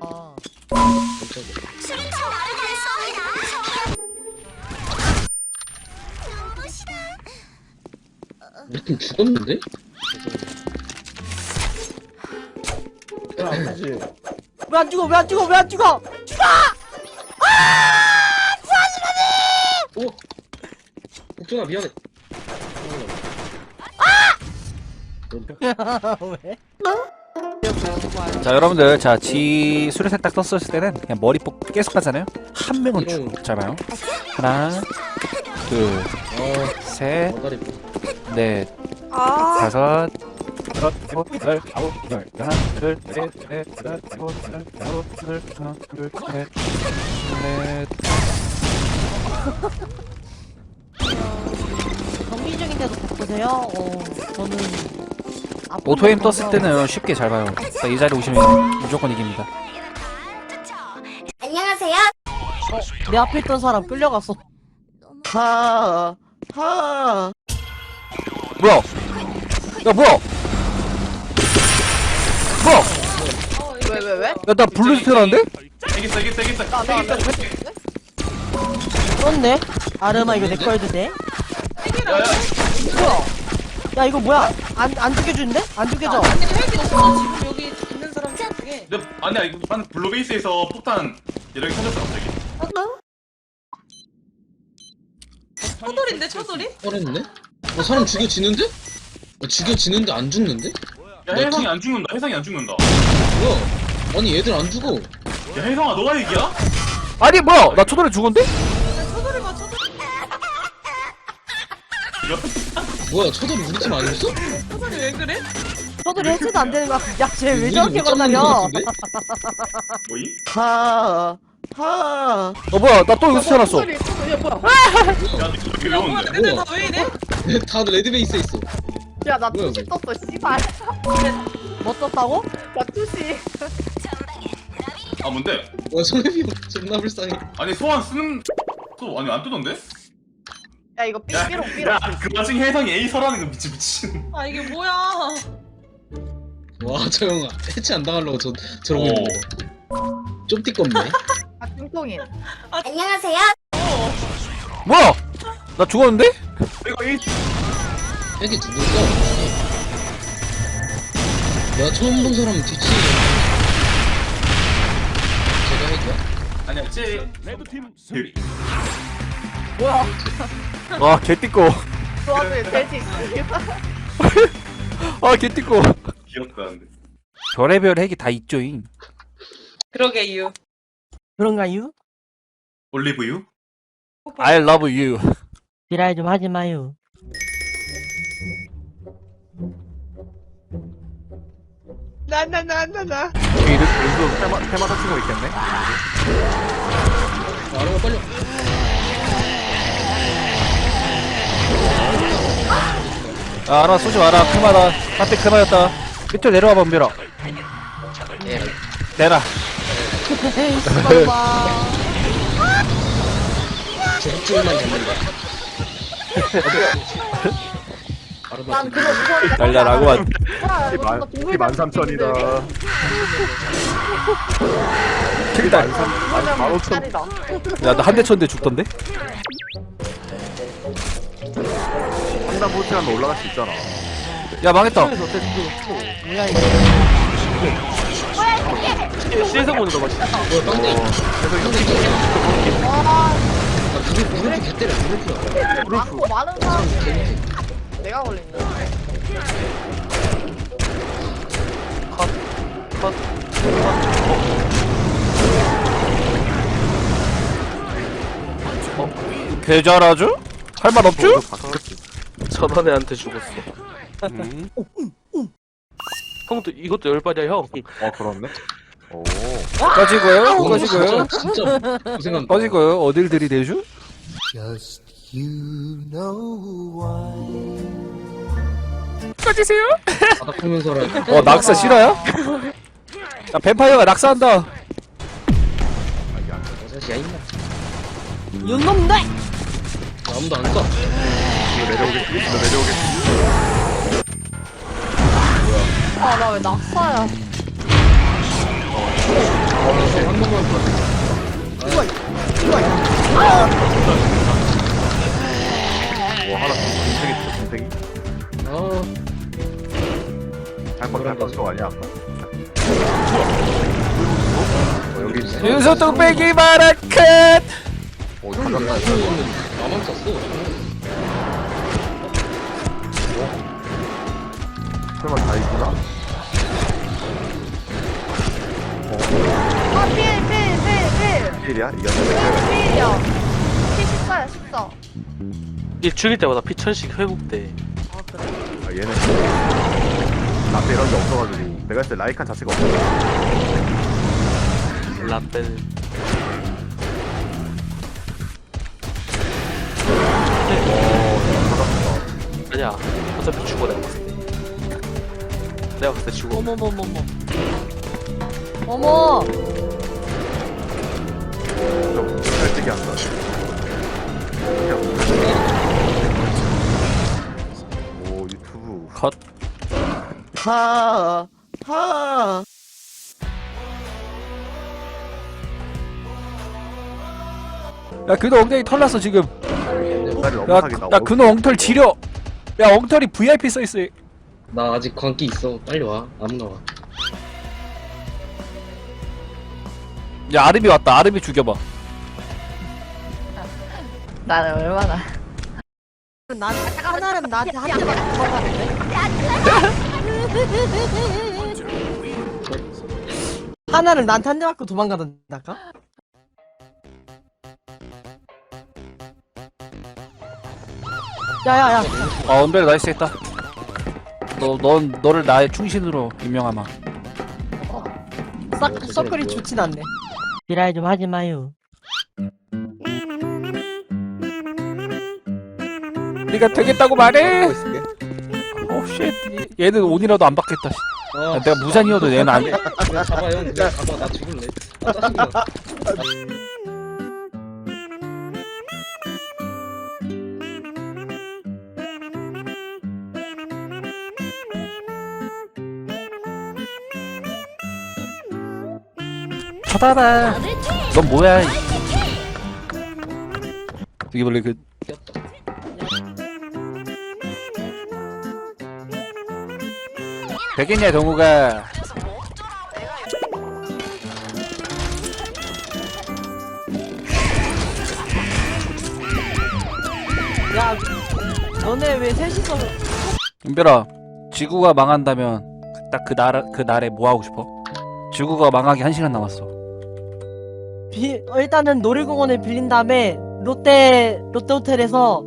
아, 수류탄 죽었는데? 왜안 죽어? 왜 안 죽어? 왜 안 죽어? 오! 복종아 미안해. 왜? 자 여러분들 자지 수리색 딱 떴을 때는 그냥 머리 뽑 계속 하잖아요 한 명은. 쭉 잡아요 하나 아, 둘셋넷. 다섯 여섯 일곱 여덟 아홉 열 하나 둘셋넷 다섯 일곱 여덟 아홉 열 하나 둘셋넷 정기적인데도 바꾸세요? 어, 저는 오토임 거 떴을 때는 쉽게 잘 봐요 자, 이 자리 오시면 무조건 이깁니다 안녕하세요. 내 앞에 있던 사람 끌려갔어. 하, 하. 뭐야 야 뭐야 뭐야 왜, 왜, 왜? 야 나 블루스트 라는데 알겠어 알겠어 알겠어 나, 나, 나, 알겠어 그렇네. 아르마 이거 내 거 해도 돼? 야야 야 이거 뭐야? 안 안 죽여주는데? 안 죽여져. 아니 핵이 없어 지금 여기 있는 사람 중에 내 아니야 이거 한 블루베이스에서 폭탄 이렇게 터졌어 갑자기 처돌인데 처돌이? 뻔했네? 어, 사람 죽여지는데? 어, 죽여지는데 안 죽는데? 야 혜성이 안 죽는다 혜성이 안 죽는다 뭐야? 아니 얘들 안 죽어. 야 혜성아 너가 얘기야? 아니 뭐야 나 초반에 죽었는데 뭐야 쳐들이 우리 팀 아니었어? 처돌이 왜 그래? 저들이 해체도 안 되는 거야. 야, 쟤 왜 저렇게? 같은데? 뭐이? 하, 하. 어 뭐야 나 또 여기서 태어났어 소리, 소리, 야, 뭐야? 야 뭐야 외웠는데? 애들 뭐야? 다왜 이래? 다들 레드베이스에 있어. 야, 나 뭐야, 투시? 떴어, 씨발. 뭐 떴다고? 나 투시. 아 뭔데? 와 손해비 존나 불쌍해. 아니 소환 쓰는 또 아니 안 뜨던데? 야, 이거 삐, 삐롱, 삐롱. 야그 와중에 혜성이 에이서라는 거 미친 미친 아 이게 뭐야 와 저형 해체 안 당하려고 저 저러고 어. 있는 거. 좀 띠껍네. 아, 뚱뚱인. 안녕하세요. 뭐야 나 죽었는데 이거 에이 핵이 누굴까? 내가 처음 본 사람 뒤치. 제가 핵이야? 아니야 쟤 그, 뭐야? 아 개띠꼬 도와줘, 돼지. 아 개띠꼬 귀엽다 근데 별의별 핵이 다 있죠잉 그러게 유 그런가요? 올리브유? I love you 지랄 좀 하지 마요. 나, 나, 나, 나, 나. 알아봐 빨리. 아 알아 쏘지 마라 크마다 한대 크마였다 밑으로 내려와 범별아 예. 내라 에이, 씨발 봐. 저쪽줄만 잡는다. 알아봐. 난 그거 무서워. 날려라고만 이 만삼천이다. kil당 만오천. 야 나 한 대 쳤는데 죽던데 상담 포트하면 올라갈 수 있잖아. 야 망했다 뭐야 이거? C에서 보는 거 맞지? 뭐야 빵댕이. 아 무릎 무릎 개 때려 무릎이야. 많고 많은 사람인데. 내가 걸린다. 개 잘하죠? 할 말 없죠? 저번 애한테 죽었어. 음. 형도 이것도 열받이야 형. 어 그렇네. 오. 꺼지고요 꺼지고요 진짜 진짜 고생한다. 꺼지고요 어딜 들이대죠? 꺼지세요 바닥 보면서라. 어 낙사 실화야? 야 뱀파이어가 낙사한다 사실 야 임마. 윤놈네! 아무도 안 쏴. 이거 내려오겠지? 이거 내려오겠지? 아, 나 왜 낙사야? 봐. 뭐 하나 동생이 있어 동생이 아, 할거 할거 저 아니야 아까 어, 여기 있네 윤서 뚝배기 마라칸 어나 가졌다 나만 쐈어. 설마 다 있구나 아, 필, 필, 필, 필. 필이야? 이겼네 필이야. 피 14야, 14. 이 죽일 때마다 피 천씩 회복돼 아, 그래? 아 얘는 앞에 이런 게 없어가지고 내가 했을 때 라이칸 자체가 없어 라떼는 아니야 어차피 죽어 내가 봤을 때 내가 봤을 때 죽어 어머머머머. 어머. 좀 살찌게 한다 오 유튜브 컷 하. 하. 야 그노 엉덩이 털났어 지금 옛날에 야, 사기다 야 그노 엉털 지려 야 엉털이 VIP 써있어 나 아직 광기 있어. 빨리 와. 아무나 와. 야 아름이 왔다 아름이 죽여봐 나는 얼마나. 난 하나는 나한테 한 대만 도망가는데. 하나를 나한테 한 대 맞고 도망가던다까? 야야야 어 은별이 나이스 했다 너, 넌 너를 나의 충신으로 임명하마 싹 서클이 좋진 않네 지랄 좀 하지 마요 네가 되겠다고 말해 오 쉣 얘는 온이라도 안 받겠다 씨. 아, 야, 내가 무산이어도 얘는 안 잡아 형. 그냥 잡아. 나 죽을래. 아, 짜증나. 쳐다봐 넌 뭐야 이. 이게 원래 그. 되겠냐 동우가 야 너네 왜 셋이서 은별아 지구가 망한다면 딱 그 날 그 날에 뭐 하고 싶어? 지구가 망하기 한 시간 남았어. 비, 어, 일단은 놀이공원을 빌린 다음에 롯데 롯데 호텔에서